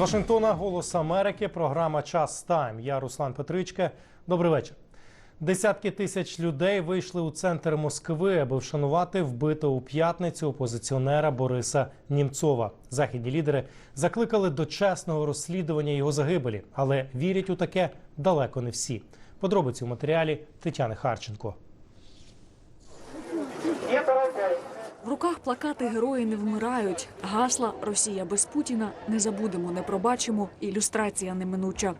Вашингтона Голос Америки. Програма Час Тайм. Я Руслан Петричка. Добрий вечір. Десятки тисяч людей вийшли у центр Москви, аби вшанувати вбитого у п'ятницю опозиціонера Бориса Німцова. Західні лідери закликали до чесного розслідування його загибелі, але вірять у таке далеко не всі. Подробиці у матеріалі Тетяни Харченко. В руках плакати Герої не вмирають. Гасла Росія без Путіна не забудемо, не пробачимо. Ілюстрація неминуча.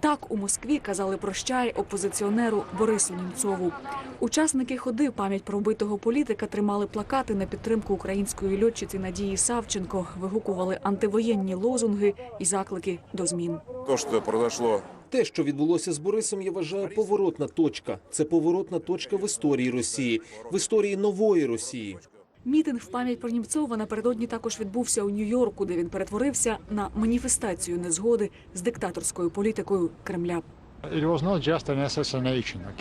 Так у Москві казали прощай опозиціонеру Борису Німцову. Учасники ходи пам'ять про вбитого політика тримали плакати на підтримку української льотчиці Надії Савченко, вигукували антивоєнні лозунги і заклики до змін. То, что произошло Те, що відбулося з Борисом, я вважаю поворотна точка. Це поворотна точка в історії Росії, в історії нової Росії. Мітинг в пам'ять про Німцова напередодні також відбувся у Нью-Йорку, де він перетворився на маніфестацію незгоди з диктаторською політикою Кремля.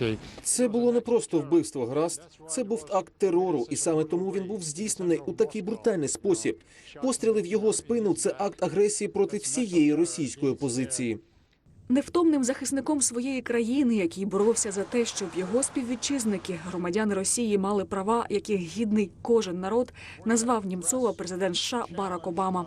Okay? Це було не просто вбивство Граст, це був акт терору, і саме тому він був здійснений у такий брутальний спосіб. Постріли в його спину це акт агресії проти всієї російської опозиції. Невтомним захисником своєї країни, який боровся за те, щоб його співвітчизники, громадяни Росії, мали права, яких гідний кожен народ, назвав Німцова президент США Барак Обама.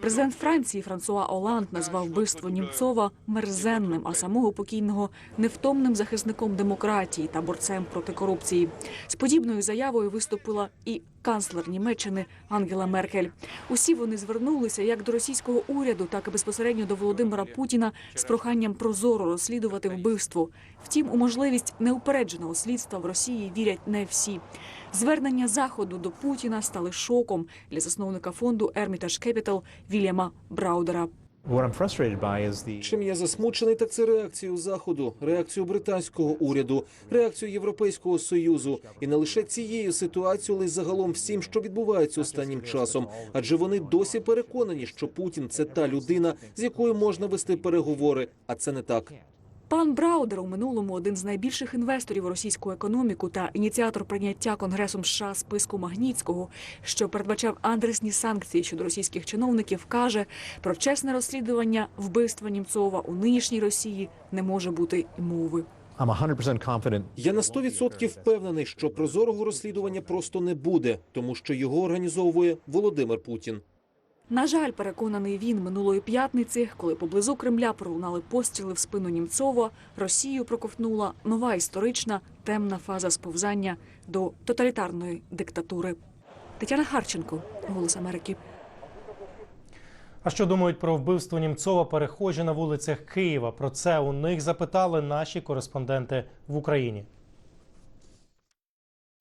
Президент Франції Франсуа Оланд назвав вбивство Німцова мерзенним, а самого покійного невтомним захисником демократії та борцем проти корупції. З подібною заявою виступила і канцлер Німеччини Ангела Меркель. Усі вони звернулися як до російського уряду, так і безпосередньо до Володимира Путіна з проханням прозоро розслідувати вбивство. Втім, у можливість неупередженого слідства в Росії вірять не всі. Звернення заходу до Путіна стали шоком для засновника фонду Hermitage Capital Вільяма Браудера. Чим я засмучений, так це реакцію заходу, реакцію британського уряду, реакцію Європейського союзу, і не лише цією ситуацією, але й загалом всім, що відбувається останнім часом. Адже вони досі переконані, що Путін це та людина, з якою можна вести переговори, а це не так. Пан Браудер у минулому один з найбільших інвесторів у російську економіку та ініціатор прийняття Конгресом США списку Магнітського, що передбачав адресні санкції щодо російських чиновників, каже про чесне розслідування вбивства Німцова у нинішній Росії не може бути й мови. I'm 100% confident Я на 100% впевнений, що прозорого розслідування просто не буде, тому що його організовує Володимир Путін. На жаль, переконаний він минулої п'ятниці, коли поблизу Кремля пролунали постріли в спину Німцова, Росію проковтнула нова історична темна фаза сповзання до тоталітарної диктатури. Тетяна Харченко, Голос Америки. А що думають про вбивство Німцова перехожі на вулицях Києва? Про це у них запитали наші кореспонденти в Україні.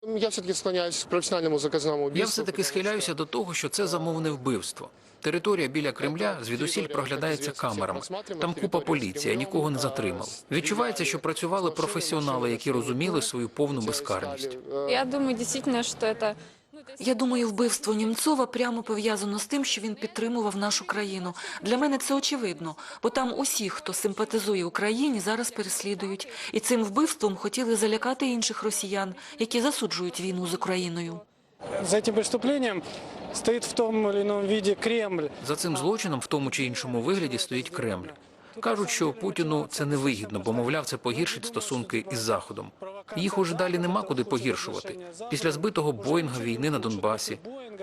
Я все-таки склоняюсь к професіональному заказному убийству. Я все таки схиляюся до того, що це замовне вбивство. Територія біля Кремля звідусіль проглядається камерами. Там купа поліції, нікого не затримав. Відчувається, що працювали професіонали, які розуміли свою повну безкарність. Я думаю, дійсно, що это Я думаю, вбивство Німцова прямо пов'язано з тим, що він підтримував нашу країну. Для мене це очевидно, бо там усі, хто симпатизує Україні, зараз переслідують. І цим вбивством хотіли залякати інших росіян, які засуджують війну з Україною. За этим преступлением стоит в том или ином виде Кремль. За цим злочином, в тому чи іншому вигляді, стоїть Кремль. Кажуть, що Путіну це невигідно, бо мовляв, це погіршить стосунки із Заходом. Їх уже далі нема куди погіршувати. Після збитого Боїнга війни на Донбасі.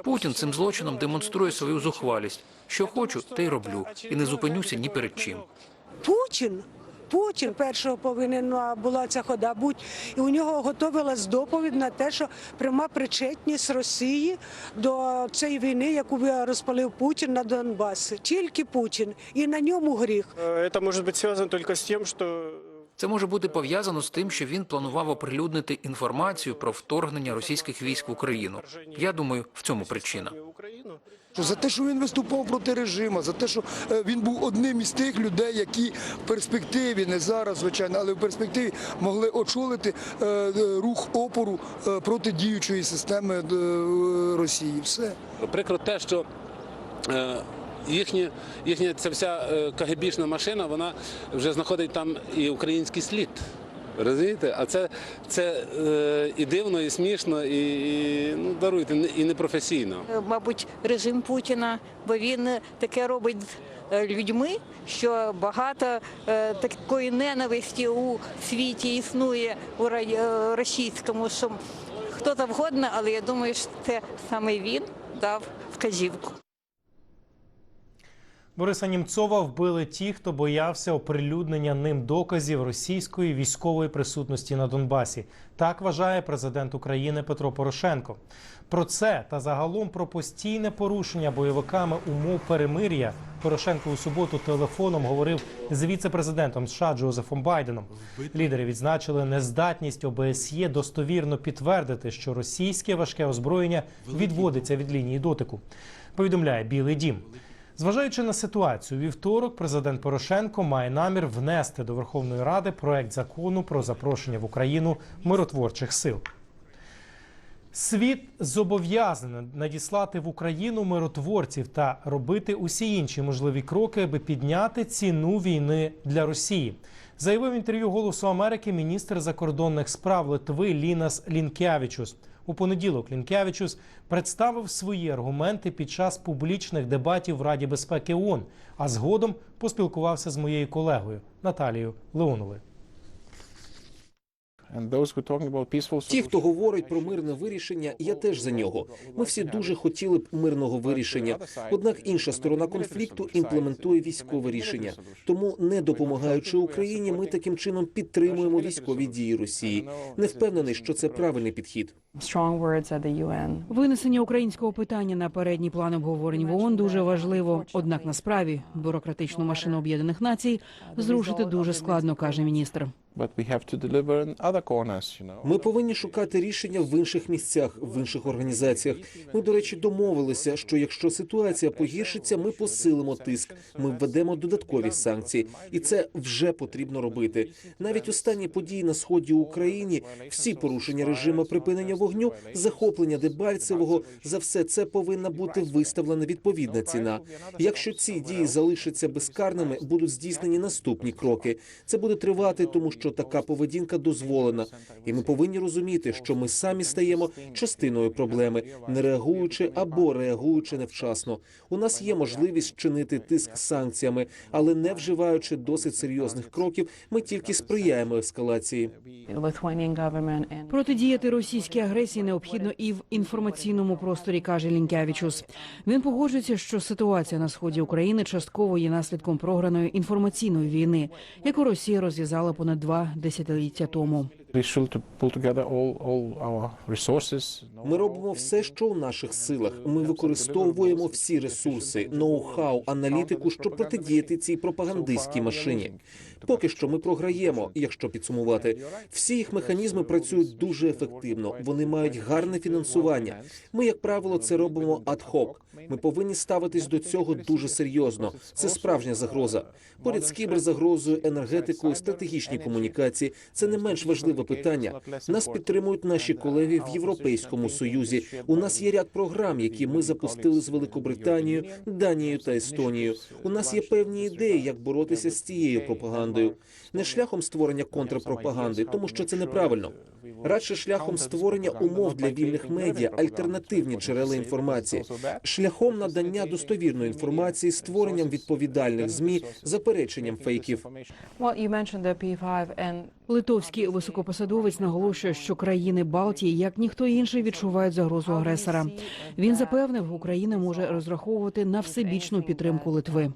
Путін цим злочином демонструє свою зухвалість. Що хочу, те й роблю, і не зупинюся ні перед чим. Путін. Путін першого повинна була ця хода бути, і у нього готувалась доповідь на те, що пряма причетність Росії до цієї війни, яку розпалив Путін на Донбасі. Тільки Путін, і на ньому гріх. Э, Это может быть связано только с тем, что Це може бути пов'язано з тим, що він планував оприлюднити інформацію про вторгнення російських військ в Україну. Я думаю, в цьому причина. Україну За те, що він виступав проти режиму, за те, що е, він був одним із тих людей, які в перспективі, не зараз, звичайно, але в перспективі могли очолити е, е, рух опору проти діючої системи Росії. Все. Прикро те, що е, їхня, ця вся е, КГБшна машина, вона вже знаходить там і український слід. Розумієте? А це, це е, і дивно, і смішно, і, і ну, даруйте, і непрофесійно. мабуть, режим Путіна, бо він таке робить е, людьми, що багато е, такої ненависті у світі існує у е, російському, що хто завгодно, але я думаю, що це саме він дав вказівку. Бориса Німцова вбили ті, хто боявся оприлюднення ним доказів російської військової присутності на Донбасі. Так вважає президент України Петро Порошенко. Про це та загалом про постійне порушення бойовиками умов перемир'я Порошенко у суботу телефоном говорив з віце-президентом США Джозефом Байденом. Лідери відзначили нездатність ОБСЄ достовірно підтвердити, що російське важке озброєння відводиться від лінії дотику. Повідомляє Білий Дім. Зважаючи на ситуацію, вівторок президент Порошенко має намір внести до Верховної Ради проект закону про запрошення в Україну миротворчих сил. Світ зобов'язаний надіслати в Україну миротворців та робити усі інші можливі кроки, аби підняти ціну війни для Росії. Заявив інтерв'ю Голосу Америки міністр закордонних справ Литви Лінас Лінкявічус. У понеділок Лінкевичус представив свої аргументи під час публічних дебатів в Раді безпеки ООН, а згодом поспілкувався з моєю колегою Наталією Леоновою. Ті, хто говорить про мирне вирішення, я теж за нього. Ми всі дуже хотіли б мирного вирішення. Однак інша сторона конфлікту імплементує військове рішення. Тому, не допомагаючи Україні, ми таким чином підтримуємо військові дії Росії. Не впевнений, що це правильний підхід. Винесення українського питання на передній план обговорень в ООН дуже важливо. Однак насправді бюрократичну машину Об'єднаних Націй зрушити дуже складно, каже міністр. Ми повинні шукати рішення в інших місцях, в інших організаціях. Ми, до речі, домовилися, що якщо ситуація погіршиться, ми посилимо тиск, ми введемо додаткові санкції, і це вже потрібно робити. Навіть останні події на сході України, всі порушення режиму припинення вогню, захоплення Дебальцевого за все це повинна бути виставлена відповідна ціна. Якщо ці дії залишаться безкарними, будуть здійснені наступні кроки. Це буде тривати, тому що така поведінка дозволена, і ми повинні розуміти, що ми самі стаємо частиною проблеми, не реагуючи або реагуючи невчасно. У нас є можливість чинити тиск санкціями, але не вживаючи досить серйозних кроків, ми тільки сприяємо ескалації. Протидіяти російській агресії необхідно і в інформаційному просторі, каже Лінкявічус. Він погоджується, що ситуація на сході України частково є наслідком програної інформаційної війни, яку Росія розв'язала понад два десятиліття тому. Ми робимо все, що в наших силах. Ми використовуємо всі ресурси, ноу-хау, аналітику, щоб протидіяти цій пропагандистській машині. Поки що ми програємо, якщо підсумувати. Всі їх механізми працюють дуже ефективно. Вони мають гарне фінансування. Ми, як правило, це робимо ад-хок. Ми повинні ставитись до цього дуже серйозно. Це справжня загроза. Поряд з кіберзагрозою, енергетикою, стратегічні комунікації це не менш важливе питання. Нас підтримують наші колеги в Європейському Союзі. У нас є ряд програм, які ми запустили з Великобританією, Данією та Естонією. У нас є певні ідеї, як боротися з цією пропагандою. Не шляхом створення контрпропаганди, тому що це неправильно. Радше шляхом створення умов для вільних медіа, альтернативні джерела інформації, шляхом надання достовірної інформації, створенням відповідальних змі, запереченням фейків. Литовський високопосадовець наголошує, що країни Балтії, як ніхто інший, відчувають загрозу агресора. Він запевнив, Україна може розраховувати на всебічну підтримку Литви.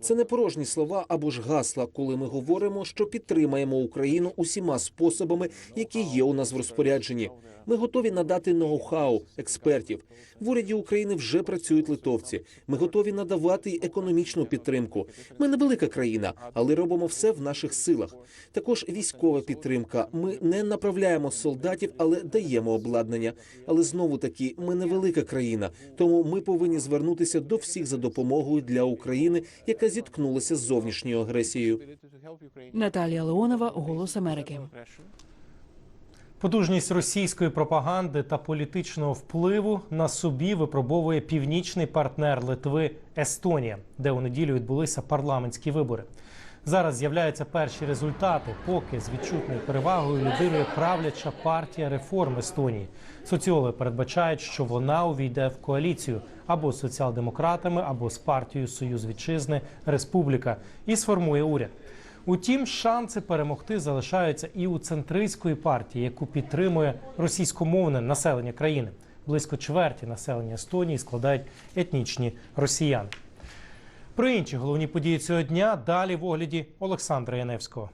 Це не порожні слова або ж гасла, коли ми говоримо, що підтримаємо Україну усіма способами, які є у нас в розпорядженні. Ми готові надати ноу-хау експертів. В уряді України вже працюють литовці. Ми готові надавати й економічну підтримку. Ми невелика країна, але робимо все в наших силах. Також військова підтримка. Ми не направляємо солдатів, але даємо обладнання. Але знову таки, ми невелика країна, тому ми повинні звернутися до всіх за допомогою для України, яка зіткнулася з зовнішньою агресією. Наталія Леонова, Голос Америки. Потужність російської пропаганди та політичного впливу на собі випробовує північний партнер Литви Естонія, де у неділю відбулися парламентські вибори. Зараз з'являються перші результати, поки з відчутною перевагою лідирує правляча партія реформ Естонії. Соціологи передбачають, що вона увійде в коаліцію або з соціал-демократами, або з партією Союз Вітчизни Республіка і сформує уряд. Утім, шанси перемогти залишаються і у центристської партії, яку підтримує російськомовне населення країни. Близько чверті населення Естонії складають етнічні росіяни. Про інші головні події цього дня далі в огляді Олександра Яневського.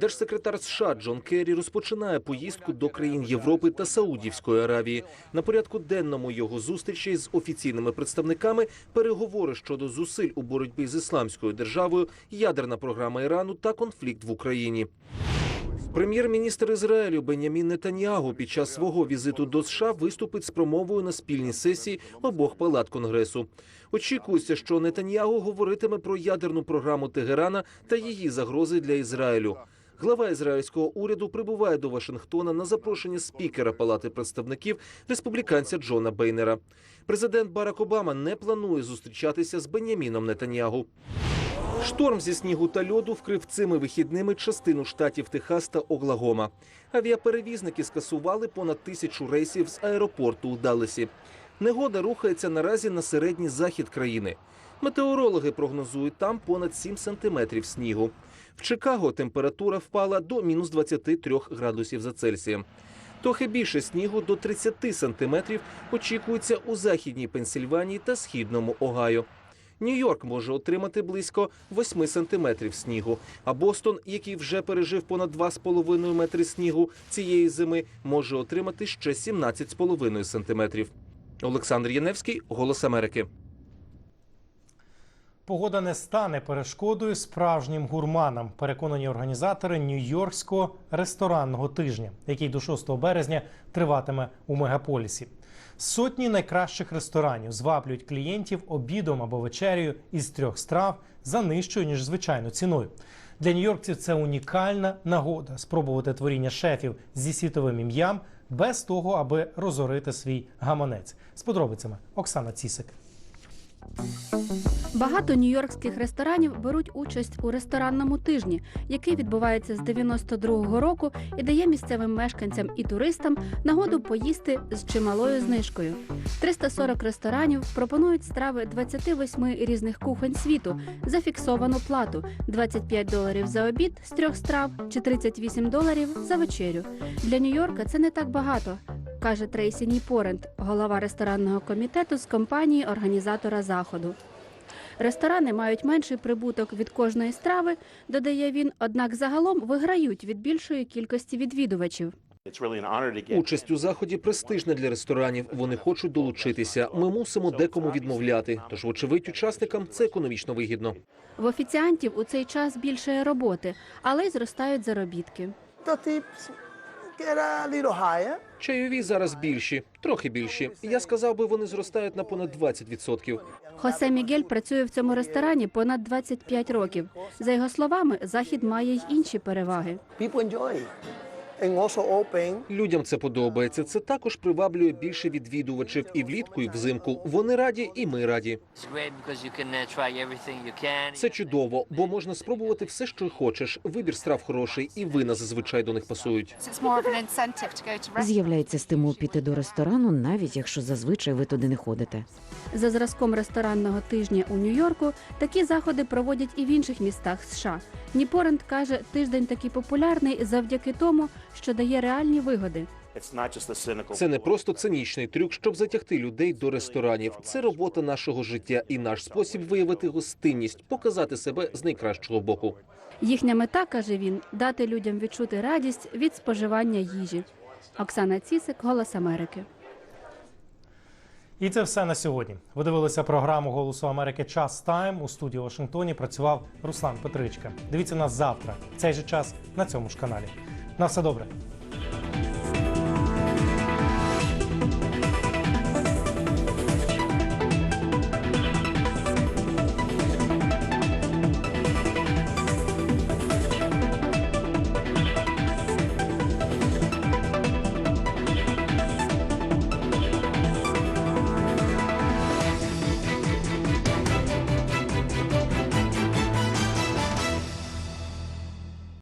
Держсекретар США Джон Керрі розпочинає поїздку до країн Європи та Саудівської Аравії. На порядку денному його зустрічі з офіційними представниками переговори щодо зусиль у боротьбі з ісламською державою, ядерна програма Ірану та конфлікт в Україні. Прем'єр-міністр Ізраїлю Бенямін Нетаньягу під час свого візиту до США виступить з промовою на спільній сесії обох палат Конгресу. Очікується, що Нетаньягу говоритиме про ядерну програму Тегерана та її загрози для Ізраїлю. Глава ізраїльського уряду прибуває до Вашингтона на запрошення спікера Палати представників республіканця Джона Бейнера. Президент Барак Обама не планує зустрічатися з Беняміном Нетаньягу. Шторм зі снігу та льоду вкрив цими вихідними частину штатів Техас та Оглагома. Авіаперевізники скасували понад тисячу рейсів з аеропорту у Даллесі. Негода рухається наразі на середній захід країни. Метеорологи прогнозують там понад 7 сантиметрів снігу. В Чикаго температура впала до мінус 23 градусів за Цельсієм. Трохи більше снігу до 30 сантиметрів очікується у західній Пенсільванії та східному Огайо. Нью-Йорк може отримати близько 8 сантиметрів снігу. А Бостон, який вже пережив понад 2,5 метри снігу цієї зими, може отримати ще 17,5 сантиметрів. Олександр Яневський, Голос Америки. Погода не стане перешкодою справжнім гурманам, переконані організатори Нью-Йоркського ресторанного тижня, який до 6 березня триватиме у мегаполісі. Сотні найкращих ресторанів зваблюють клієнтів обідом або вечерею із трьох страв за нижчою ніж звичайну ціною. Для нью-йоркців це унікальна нагода спробувати творіння шефів зі світовим ім'ям без того, аби розорити свій гаманець. З подробицями Оксана Цісик. Багато нью-йоркських ресторанів беруть участь у ресторанному тижні, який відбувається з 92-го року і дає місцевим мешканцям і туристам нагоду поїсти з чималою знижкою. 340 ресторанів пропонують страви 28 різних кухонь світу за фіксовану плату 25 доларів за обід з трьох страв чи 38 доларів за вечерю. Для Нью-Йорка це не так багато. Каже Трейсі Ніпорент, голова ресторанного комітету з компанії організатора заходу. Ресторани мають менший прибуток від кожної страви, додає він, однак загалом виграють від більшої кількості відвідувачів. Участь у заході престижна для ресторанів. Вони хочуть долучитися. Ми мусимо декому відмовляти. Тож, вочевидь, учасникам це економічно вигідно. В офіціантів у цей час більше роботи, але й зростають заробітки. Чайові зараз більші, трохи більші. Я сказав би, вони зростають на понад 20%. Хосе Мігель працює в цьому ресторані понад 25 років. За його словами, захід має й інші переваги. Людям це подобається. Це також приваблює більше відвідувачів і влітку, і взимку. Вони раді, і ми раді. Це чудово, бо можна спробувати все, що хочеш. Вибір страв хороший, і вина зазвичай до них пасують. З'являється стимул піти до ресторану, навіть якщо зазвичай ви туди не ходите. За зразком ресторанного тижня у Нью-Йорку такі заходи проводять і в інших містах США. Ніпорент каже, тиждень такий популярний завдяки тому, що дає реальні вигоди. Це не просто цинічний трюк, щоб затягти людей до ресторанів. Це робота нашого життя і наш спосіб виявити гостинність, показати себе з найкращого боку. Їхня мета, каже він, дати людям відчути радість від споживання їжі. Оксана Цісик, Голос Америки. І це все на сьогодні. Ви дивилися програму Голосу Америки Час Тайм. У студії Вашингтоні працював Руслан Петричка. Дивіться нас завтра, в цей же час на цьому ж каналі. На все добре.